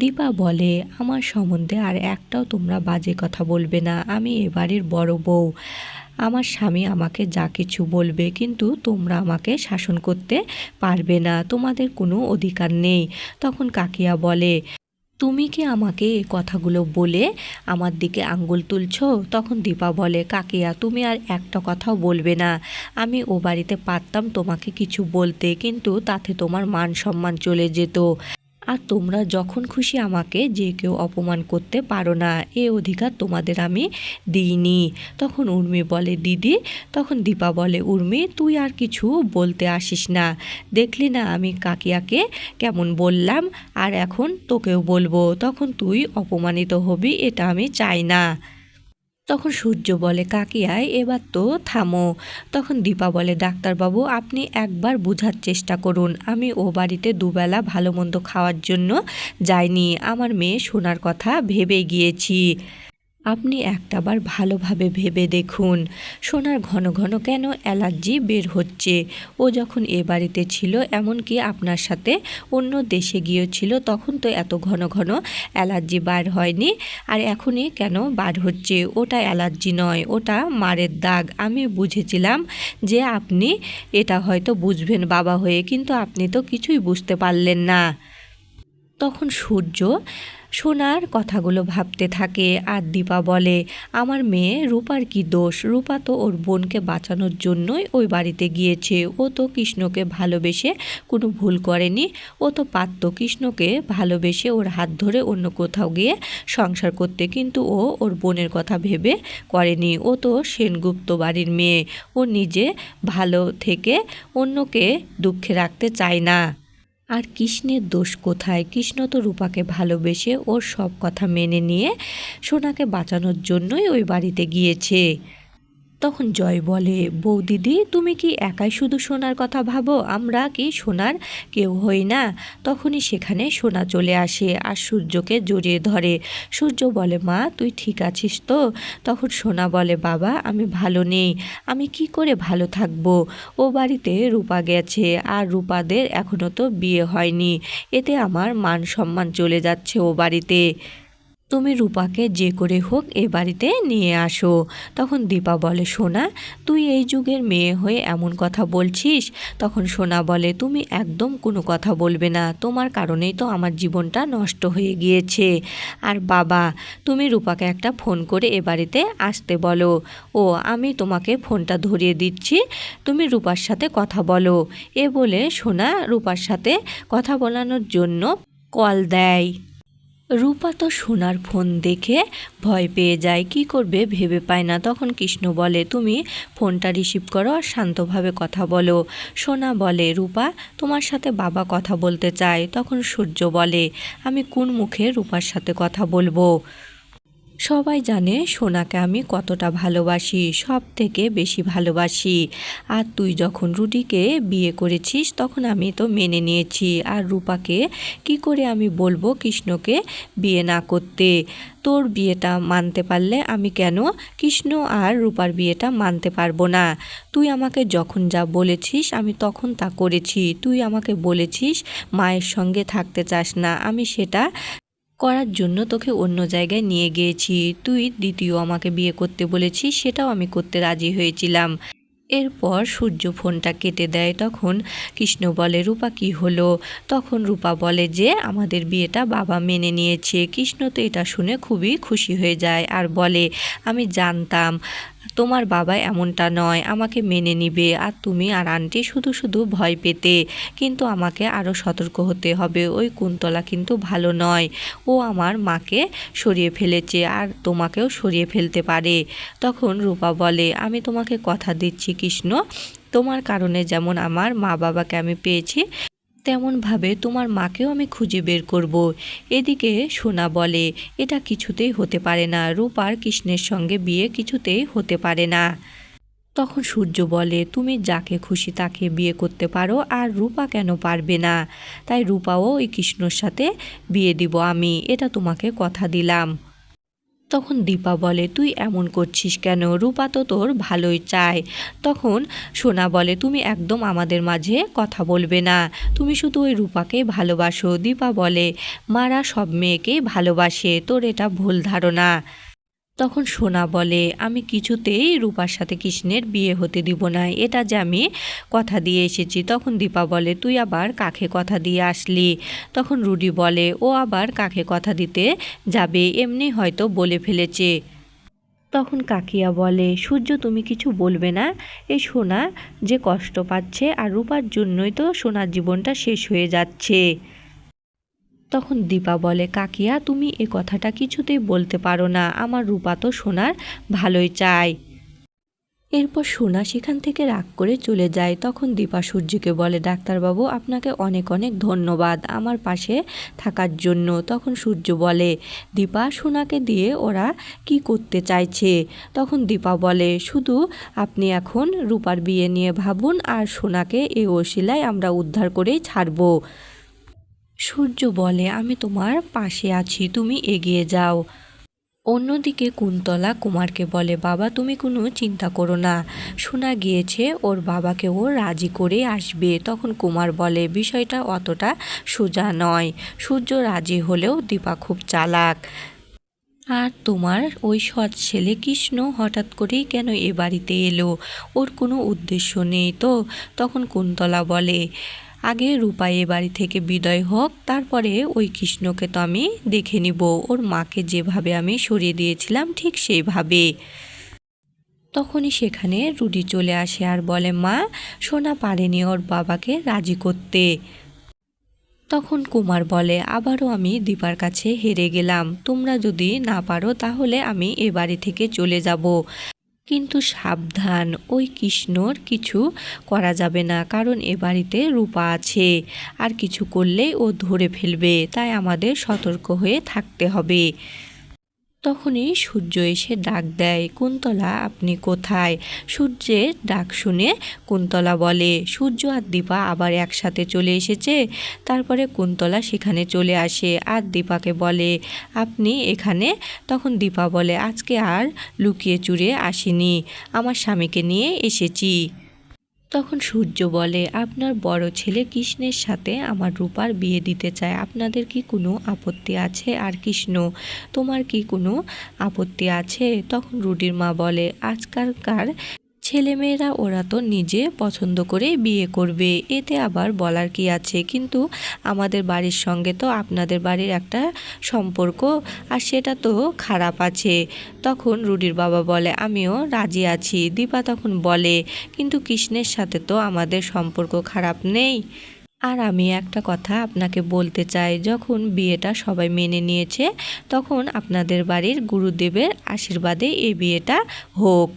দীপা বলে, আমার সম্বন্ধে আর একটাও তোমরা বাজে কথা বলবে না, আমি এ বাড়ির বড় বউ। আমার স্বামী আমাকে যা কিছু বলবে, কিন্তু তোমরা আমাকে শাসন করতে পারবে না, তোমাদের কোনো অধিকার নেই। তখন কাকিয়া বলে, তুমি কি আমাকে এই কথাগুলো বলে আমার দিকে আঙ্গুল তুলছো? তখন দীপা বলে, কাকিয়া, তুমি আর একটা কথাও বলবে না। আমি ও বাড়িতে পারতাম তোমাকে কিছু বলতে, কিন্তু তাতে তোমার মান সম্মান চলে যেত। আর তোমরা যখন খুশি আমাকে যে কেউ অপমান করতে পারো না, এ অধিকার তোমাদের আমি দিইনি। তখন উর্মি বলে, দিদি, তখন দীপা বলে, উর্মি, তুই আর কিছু বলতে আসিস না। দেখলি না আমি কাকিয়াকে কেমন বললাম? আর এখন তোকেও বলব, তখন তুই অপমানিত হবি, এটা আমি চাই না। তখন সূর্য বলে কাকিয়ায় এবার তো থামো। তখন দীপা বলে, ডাক্তারবাবু, আপনি একবার বুঝার চেষ্টা করুন। আমি ও বাড়িতে দুবেলা ভালো মন্দ খাওয়ার জন্য যাইনি। আমার মেয়ে শোনার কথা ভেবে গিয়েছি। আপনি একটাবার ভালোভাবে ভেবে দেখুন, সোনার ঘন ঘন কেন অ্যালার্জি বের হচ্ছে? ও যখন এ বাড়িতে ছিল, এমনকি আপনার সাথে অন্য দেশে গিয়েছিল, তখন তো এত ঘন ঘন অ্যালার্জি বার হয়নি। আর এখনই কেন বার হচ্ছে? ওটা অ্যালার্জি নয়, ওটা মারের দাগ। আমি বুঝেছিলাম যে আপনি এটা হয়তো বুঝবেন বাবা হয়ে, কিন্তু আপনি তো কিছুই বুঝতে পারলেন না। তখন সূর্য সোনার কথাগুলো ভাবতে থাকে। আর দীপা বলে, আমার মেয়ে রূপার কি দোষ? রূপা তো ওর বোনকে বাঁচানোর জন্যই ওই বাড়িতে গিয়েছে। ও তো কৃষ্ণকে ভালোবেসে কোনো ভুল করেনি। ও তো পারত কৃষ্ণকে ভালোবেসে ওর হাত ধরে অন্য কোথাও গিয়ে সংসার করতে। কিন্তু ও ওর বোনের কথা ভেবে করেনি। ও তো সেনগুপ্ত বাড়ির মেয়ে। ও নিজে ভালো থেকে অন্যকে দুঃখে রাখতে চায় না। আর কৃষ্ণের দোষ কোথায়? কৃষ্ণ তো রূপাকে ভালোবেসে ওর সব কথা মেনে নিয়ে সোনাকে বাঁচানোর জন্যই ওই বাড়িতে গিয়েছে। তখন জয় বলে বৌদিদি তুমি কি একাই শুধু সোনার কথা ভাবো? আমরা কি সোনার কেউ হই না? তখনই সেখানে সোনা চলে আসে আর সূর্যকে জড়িয়ে ধরে। সূর্য বলে, মা, তুই ঠিক আছিস তো? তখন সোনা বলে, বাবা, আমি ভালো নেই। আমি কি করে ভালো থাকব? ও বাড়িতে রূপা গেছে আর রূপাদের এখনও তো বিয়ে হয়নি। এতে আমার মান সম্মান চলে যাচ্ছে ও বাড়িতে। তুমি রূপাকে যে করে হোক এ বাড়িতে নিয়ে আসো। তখন দীপা বলে, সোনা, তুই এই যুগের মেয়ে হয়ে এমন কথা বলছিস? তখন সোনা বলে, তুমি একদম কোনো কথা বলবে না। তোমার কারণেই তো আমার জীবনটা নষ্ট হয়ে গিয়েছে। আর বাবা, তুমি রূপাকে একটা ফোন করে এ বাড়িতে আসতে বলো। ও, আমি তোমাকে ফোনটা ধরিয়ে দিচ্ছি। তুমি রূপার সাথে কথা বলো। এ বলে সোনা রূপার সাথে কথা বলানোর জন্য কল দেয়। রূপা তো সোনার ফোন দেখে ভয় পেয়ে যায়। কি করবে? ভেবে পায় না। তখন কৃষ্ণ বলে, তুমি ফোনটা রিসিভ করো আর শান্তভাবে কথা বলো। সোনা বলে, রূপা, তোমার সাথে বাবা কথা বলতে চায়। তখন সূর্য বলে, আমি কোন মুখে রূপার সাথে কথা বলব? সবাই জানে সোনাকে আমি কতটা ভালোবাসি সব থেকে বেশি ভালোবাসি। আর তুই যখন রুডিকে বিয়ে করেছিস, তখন আমি তো মেনে নিয়েছি। আর রূপাকে কি করে আমি বলব কৃষ্ণকে বিয়ে না করতে? তোর বিয়েটা মানতে পারলে আমি কেন? কৃষ্ণ আর রূপার বিয়েটা মানতে পারব না। তুই আমাকে যখন যা বলেছিস, আমি তখন তা করেছি। তুই আমাকে বলেছিস, মায়ের সঙ্গে থাকতে চাস না। আমি সেটা করার জন্য তোকে অন্য জায়গায় নিয়ে গিয়েছি। তুই দ্বিতীয় আমাকে বিয়ে করতে বলেছি, সেটাও আমি করতে রাজি হয়েছিলাম। এরপর সূর্য ফোনটা কেটে দেয় তখন কৃষ্ণ বলে, রূপা, কি হলো? তখন রূপা বলে যে, আমাদের বিয়েটা বাবা মেনে নিয়েছে। কৃষ্ণ তো এটা শুনে খুবই খুশি হয়ে যায় আর বলে, আমি জানতাম তোমার বাবা এমনটা নয়, আমাকে মেনে নিবে আর তুমি আর আন্টি শুধু শুধু ভয় পেতে। কিন্তু আমাকে আরও সতর্ক হতে হবে, ওই কুন্তলা কিন্তু ভালো নয়। ও আমার মাকে সরিয়ে ফেলেছে আর তোমাকেও সরিয়ে ফেলতে পারে। তখন রূপা বলে, আমি তোমাকে কথা দিচ্ছি কৃষ্ণ, তোমার কারণে যেমন আমার মা বাবাকে আমি পেয়েছি তেমনভাবে তোমার মাকেও আমি খুঁজে বের করব। এদিকে সোনা বলে, এটা কিছুতেই হতে পারে না রূপার কৃষ্ণের সঙ্গে বিয়ে কিছুতেই হতে পারে না। তখন সূর্য বলে, তুমি যাকে খুশি তাকে বিয়ে করতে পারো আর রূপা কেন পারবে না? তাই রূপাও ওই কৃষ্ণর সাথে বিয়ে দিব আমি, এটা তোমাকে কথা দিলাম। তখন দীপা বলে, তুই এমন করছিস কেন? রূপা তো তোর ভালোই চায়। তখন সোনা বলে, তুমি একদম আমাদের মাঝে কথা বলবে না। তুমি শুধু ওই রূপাকে ভালোবাসো। দীপা বলে, মারা সব মেয়েকে ভালোবাসে। তোর এটা ভুল ধারণা। তখন সোনা বলে, আমি কিছুতেই রূপার সাথে কৃষ্ণের বিয়ে হতে দিব না। এটা যে আমি কথা দিয়ে এসেছি। তখন দীপা বলে, তুই আবার কাকে কথা দিয়ে আসলি? তখন রুডি বলে, ও আবার কাকে কথা দিতে যাবে? এমনি হয়তো বলে ফেলেছে। তখন কাকিয়া বলে, সূর্য, তুমি কিছু বলবে না? এই সোনা যে কষ্ট পাচ্ছে আর রূপার জন্যই তো সোনার জীবনটা শেষ হয়ে যাচ্ছে। তখন দীপা বলে, কাকিয়া, তুমি এ কথাটা কিছুতেই বলতে পারো না। আমার রূপা তো সোনার ভালোই চায় এরপর সোনা সেখান থেকে রাগ করে চলে যায়। তখন দীপা সূর্যকে বলে, ডাক্তারবাবু, আপনাকে অনেক অনেক ধন্যবাদ আমার পাশে থাকার জন্য। তখন সূর্য বলে, দীপা, সোনাকে দিয়ে ওরা কি করতে চাইছে? তখন দীপা বলে, শুধু আপনি এখন রূপার বিয়ে নিয়ে ভাবুন আর সোনাকে এই ওসিলায় আমরা উদ্ধার করেই ছাড়বো। সূর্য বলে, আমি তোমার পাশে আছি, তুমি এগিয়ে যাও। অন্যদিকে কুন্তলা কুমারকে বলে, বাবা, তুমি কোনো চিন্তা করো না। শোনা গিয়েছে, ওর বাবাকে ও রাজি করে আসবে। তখন কুমার বলে, বিষয়টা অতটা সোজা নয়। সূর্য রাজি হলেও দীপা খুব চালাক। আর তোমার ওই সৎ ছেলে কৃষ্ণ হঠাৎ করেই কেন এ বাড়িতে এলো? ওর কোনো উদ্দেশ্য নেই তো? তখন কুন্তলা বলে আগে রূপা এ বাড়ি থেকে বিদায় হোক, তারপরে ওই কৃষ্ণকে তো আমি দেখে নিব। ওর মাকে যেভাবে আমি সরিয়ে দিয়েছিলাম, ঠিক সেইভাবে। তখনই সেখানে রুডি চলে আসে আর বলে, মা, সোনা পারেনি ওর বাবাকে রাজি করতে। তখন কুমার বলে, আবারও আমি দীপার কাছে হেরে গেলাম। তোমরা যদি না পারো, তাহলে আমি এ বাড়ি থেকে চলে যাব। কিন্তু সাবধান, ওই কৃষ্ণর কিছু করা যাবে না, কারণ এ বাড়িতে রূপা আছে। আর কিছু করলেই ও ধরে ফেলবে, তাই আমাদের সতর্ক হয়ে থাকতে হবে। তখনই সূর্য এসে ডাক দেয়, কুন্তলা, আপনি কোথায়? সূর্যের ডাক শুনে কুন্তলা বলে, সূর্য আর দীপা আবার একসাথে চলে এসেছে? তারপরে কুন্তলা সেখানে চলে আসে আর দীপাকে বলে, আপনি এখানে? তখন দীপা বলে, আজকে আর লুকিয়ে চুরে আসিনি। আমার স্বামীকে নিয়ে এসেছি। তখন সূর্য বলে, আপনার বড় ছেলে কৃষ্ণের সাথে আমার রূপার বিয়ে দিতে চায়। আপনাদের কি কোনো আপত্তি আছে? আর কৃষ্ণ, তোমার কি কোনো আপত্তি আছে? তখন রুডির মা বলে, আজকালকার ছেলেমেয়েরা ওরা তো নিজে পছন্দ করে বিয়ে করবে, এতে আবার বলার কি আছে? কিন্তু আমাদের বাড়ির সঙ্গে তো আপনাদের বাড়ির একটা সম্পর্ক, আর সেটা তো খারাপ আছে। তখন রুডির বাবা বলে, আমিও রাজি আছি। দীপা তখন বলে, কিন্তু কৃষ্ণের সাথে তো আমাদের সম্পর্ক খারাপ নেই। আর আমি একটা কথা আপনাকে বলতে চাই, যখন বিয়েটা সবাই মেনে নিয়েছে, তখন আপনাদের বাড়ির গুরুদেবের আশীর্বাদে এই বিয়েটা হোক।